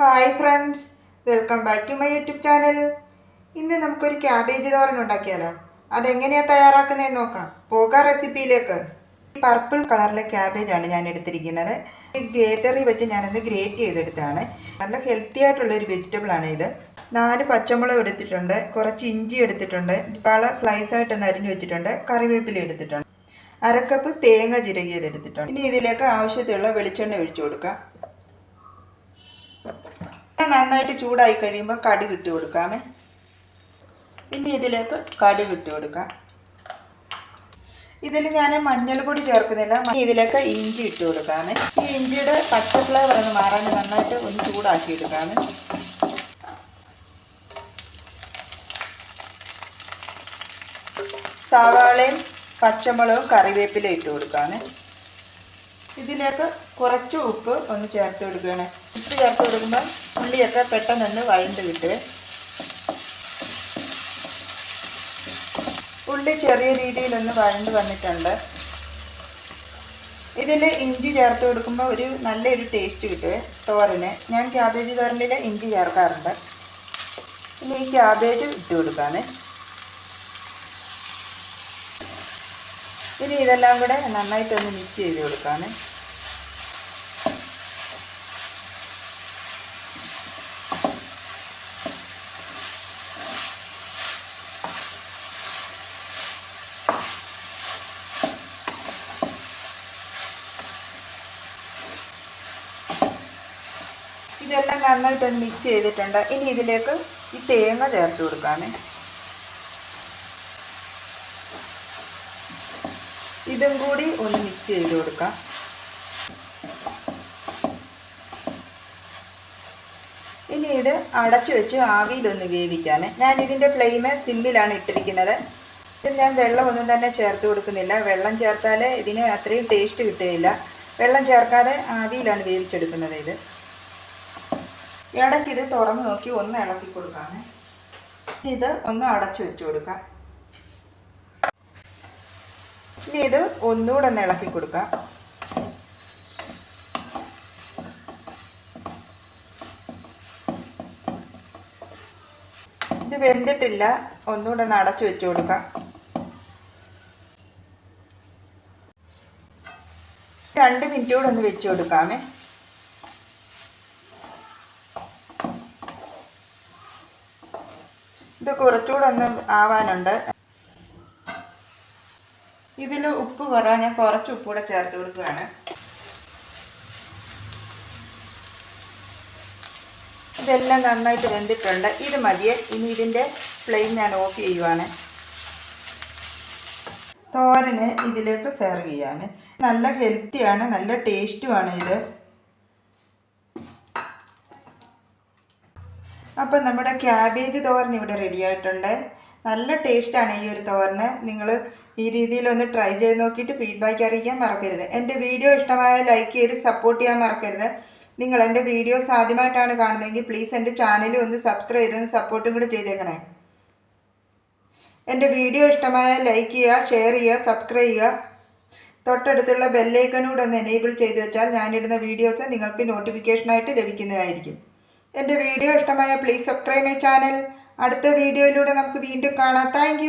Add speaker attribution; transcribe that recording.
Speaker 1: Hi friends welcome back to my YouTube channel ഇന്ന് നമുക്കൊരു cabbage തോരൻ ഉണ്ടാക്കിയാലോ? അതെങ്ങനെയാണ് തയ്യാറാക്കുന്നതെന്ന് നോക്കാം. പോകാം റെസിപ്പിയിലേക്ക് പർപ്പിൾ കളറിലെ ക്യാബേജാണ് ഞാൻ എടുത്തിരിക്കുന്നത്. ഈ ഗ്രേറ്ററിൽ വെച്ച് ഞാനത് ഗ്രേറ്റ് ചെയ്തെടുത്താണ്. നല്ല ഹെൽത്തി ആയിട്ടുള്ളൊരു വെജിറ്റബിൾ ആണ് ഇത്. നാല് പച്ചമുളക് എടുത്തിട്ടുണ്ട്. കുറച്ച് ഇഞ്ചി എടുത്തിട്ടുണ്ട്. പല സ്ലൈസ് ആയിട്ട് ഒന്ന് അരിഞ്ഞു വെച്ചിട്ടുണ്ട്. കറിവേപ്പില എടുത്തിട്ടുണ്ട്. അരക്കപ്പ് തേങ്ങ ചിരകിയത് എടുത്തിട്ടുണ്ട്. ഇനി ഇതിലേക്ക് ആവശ്യത്തിലുള്ള വെളിച്ചെണ്ണ ഒഴിച്ചു കൊടുക്കാം. നന്നായിട്ട് ചൂടായി കഴിയുമ്പോൾ കടി ഇട്ട് കൊടുക്കാമേ. ഇനി ഇതിലേക്ക് കടി ഇട്ട് കൊടുക്കാം. ഇതിൽ ഞാൻ മഞ്ഞൾപ്പൊടി പൊടി ചേർക്കുന്നില്ല ഇതിലേക്ക് ഇഞ്ചി ഇട്ട് കൊടുക്കാമേ. ഈ ഇഞ്ചിയുടെ പച്ച ഫ്ലേവർ ഒന്ന് മാറാൻ നന്നായിട്ട് ഒന്ന് ചൂടാക്കി എടുക്കാമേ. സവാളയും പച്ചമുളകും കറിവേപ്പില ഇട്ട് കൊടുക്കാമേ. ഇതിലേക്ക് കുറച്ച് ഉപ്പ് ഒന്ന് ചേർത്ത് കൊടുക്കുകയാണ് ഉപ്പ് ചേർത്ത് കൊടുക്കുമ്പോൾ ഉള്ളിയൊക്കെ പെട്ടെന്നൊന്ന് വഴണ്ട് കിട്ടുക ഉള്ളി ചെറിയ രീതിയിലൊന്ന് വഴണ്ട് വന്നിട്ടുണ്ട്. ഇതിൽ ഇഞ്ചി ചേർത്ത് കൊടുക്കുമ്പോൾ ഒരു നല്ലൊരു ടേസ്റ്റ് കിട്ടുക തോരന്. ഞാൻ ക്യാബേജ് തോരനിൽ ഇഞ്ചി ചേർക്കാറുണ്ട്. ഇനി ഈ ക്യാബേജ് ഇട്ട് കൊടുക്കാൻ ഇനി ഇതെല്ലാം കൂടെ നന്നായിട്ടൊന്ന് മിക്സ് ചെയ്ത് കൊടുക്കാമേ. ഇതെല്ലാം നന്നായിട്ടൊന്ന് മിക്സ് ചെയ്തിട്ടുണ്ട്. ഇനി ഇതിലേക്ക് ഈ തേങ്ങ ചേർത്ത് കൊടുക്കാമേ. ഇതും കൂടി ഒന്ന് മിക്സ് ചെയ്ത് കൊടുക്കാം. ഇനി ഇത് അടച്ചു വെച്ച് ആവിയിലൊന്ന് വേവിക്കാമേ. ഞാൻ ഇതിന്റെ ഫ്ലെയിം സിമ്മിലാണ് ഇട്ടിരിക്കുന്നത്. ഇത് ഞാൻ വെള്ളമൊന്നും തന്നെ ചേർത്ത് കൊടുക്കുന്നില്ല. വെള്ളം ചേർത്താൽ ഇതിന് അത്രയും ടേസ്റ്റ് കിട്ടുകയില്ല. വെള്ളം ചേർക്കാതെ ആവിയിലാണ് വേവിച്ചെടുക്കുന്നത് ഇത്. ഇടയ്ക്ക് ഇത് തുറന്ന് നോക്കി ഒന്ന് ഇളക്കി കൊടുക്കാമേ. ഇത് ഒന്ന് അടച്ചു വെച്ച് കൊടുക്കാം. ഇനി ഇത് ഒന്നുകൂടെ ഒന്ന് ഇളക്കി കൊടുക്കാം. ഇത് വെന്തിട്ടില്ല. ഒന്നുകൂടെ ഒന്ന് അടച്ചു വെച്ച് കൊടുക്കാം. രണ്ട് മിനിറ്റ് കൂടെ ഒന്ന് വെച്ച് കൊടുക്കാമേ. ഇത് കുറച്ചുകൂടെ ഒന്ന് ആവാനുണ്ട്. ഇതിൽ ഉപ്പ് കുറവ്. ഞാൻ കുറച്ച് ഉപ്പ് കൂടെ ചേർത്ത് കൊടുക്കുകയാണ്. ഇതെല്ലാം നന്നായിട്ട് വെന്തിട്ടുണ്ട്. ഇത് മതിയെ ഇനി ഇതിന്റെ ഫ്ലെയിം ഞാൻ ഓഫ് ചെയ്യുവാണ്. തോരന് ഇതിലേക്ക് സെർവ് ചെയ്യാൻ നല്ല ഹെൽത്തിയാണ്. നല്ല ടേസ്റ്റുമാണ് ഇത്. അപ്പം നമ്മുടെ ക്യാബേജ് തോരൻ ഇവിടെ റെഡി ആയിട്ടുണ്ട്. നല്ല ടേസ്റ്റാണ് ഈ ഒരു തോരന്. നിങ്ങൾ ഈ രീതിയിലൊന്ന് ട്രൈ ചെയ്ത് നോക്കിയിട്ട് ഫീഡ്ബാക്ക് അറിയിക്കാൻ മറക്കരുത്. എന്റെ വീഡിയോ ഇഷ്ടമായ ലൈക്ക് ചെയ്ത് സപ്പോർട്ട് ചെയ്യാൻ മറക്കരുത്. നിങ്ങൾ എന്റെ വീഡിയോസ് ആദ്യമായിട്ടാണ് കാണുന്നതെങ്കിൽ പ്ലീസ് എന്റെ ചാനൽ ഒന്ന് സബ്സ്ക്രൈബ് ചെയ്ത് സപ്പോർട്ടും കൂടി ചെയ്തേക്കണേ. എന്റെ വീഡിയോ ഇഷ്ടമായ ലൈക്ക് ചെയ്യുക ഷെയർ ചെയ്യുക സബ്സ്ക്രൈബ് ചെയ്യുക. തൊട്ടടുത്തുള്ള ബെല്ലൈക്കനൂടെ ഒന്ന് എനേബിൾ ചെയ്ത് വെച്ചാൽ ഞാനിടുന്ന വീഡിയോസ് നിങ്ങൾക്ക് നോട്ടിഫിക്കേഷനായിട്ട് ലഭിക്കുന്നതായിരിക്കും. എന്റെ വീഡിയോ ഇഷ്ടമായ പ്ലീസ് സബ്സ്ക്രൈബ് മൈ ചാനൽ. അടുത്ത വീഡിയോയിലൂടെ നമുക്ക് വീണ്ടും കാണാം. താങ്ക്